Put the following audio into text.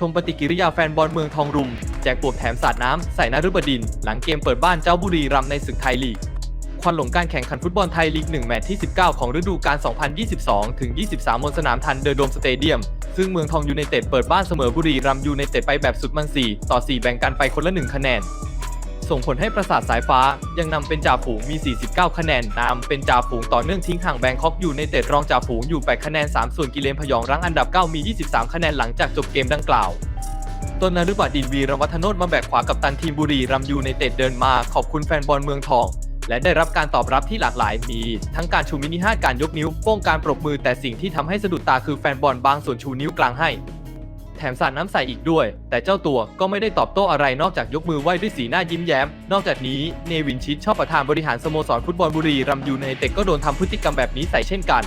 ชมปฏิกิริยาแฟนบอลเมืองทองรุม แจกปวกแถมสาดน้ำใส่นฤบดิน หลังเกมเปิดบ้านเจ้าบุรีรัมย์ในศึกไทยลีก ควันหลงการแข่งขันฟุตบอลไทยลีก 1 แมตช์ที่ 19 ของฤดูกาล 2022 ถึง 23 บนสนามทันเดอร์โดมสเตเดียม ซึ่งเมืองทองยูไนเต็ดเปิดบ้านเสมอบุรีรัมย์ยูไนเต็ดไปแบบสุดมัน4ต่อ 4 แบ่งกันไปคนละ 1 คะแนน ส่งผลให้ประสาทสายฟ้า ยังนำเป็นจ่าฝูงมี 49 คะแนนนำเป็นจ่าฝูงต่อเนื่องทิ้งห่างแบงคอกอยูไนเตดรองจ่าฝูงอยู่8คะแนน 3 ส่วนกิเลนพยองรั้งอันดับ 9 มี 23 คะแนนหลังจากจบเกมดังกล่าวต้นนฤบดินวีรวัฒโนนมาแบกขวากับตันทีมบุรีรัมย์ยูไนเตดเดินมาขอบคุณแฟนบอลเมืองทอง และได้รับการตอบรับที่หลากหลายมี ทั้งการชูมินิฮาร์ดการยกนิ้วโป้งการปรบมือแต่สิ่งที่ทำให้สะดุดตาคือแฟนบอลบางส่วนชูนิ้วกลางให้ แถมสาดน้ำใส่อีกด้วย แต่เจ้าตัวก็ไม่ได้ตอบโต้อะไรนอกจากยกมือไหว้ด้วยสีหน้ายิ้มแย้ม นอกจากนี้เนวินชิดชอบประธานบริหารสโมสรฟุตบอลบุรีรัมยูไนเต็ดก็โดนทำพฤติกรรมแบบนี้ใส่เช่นกัน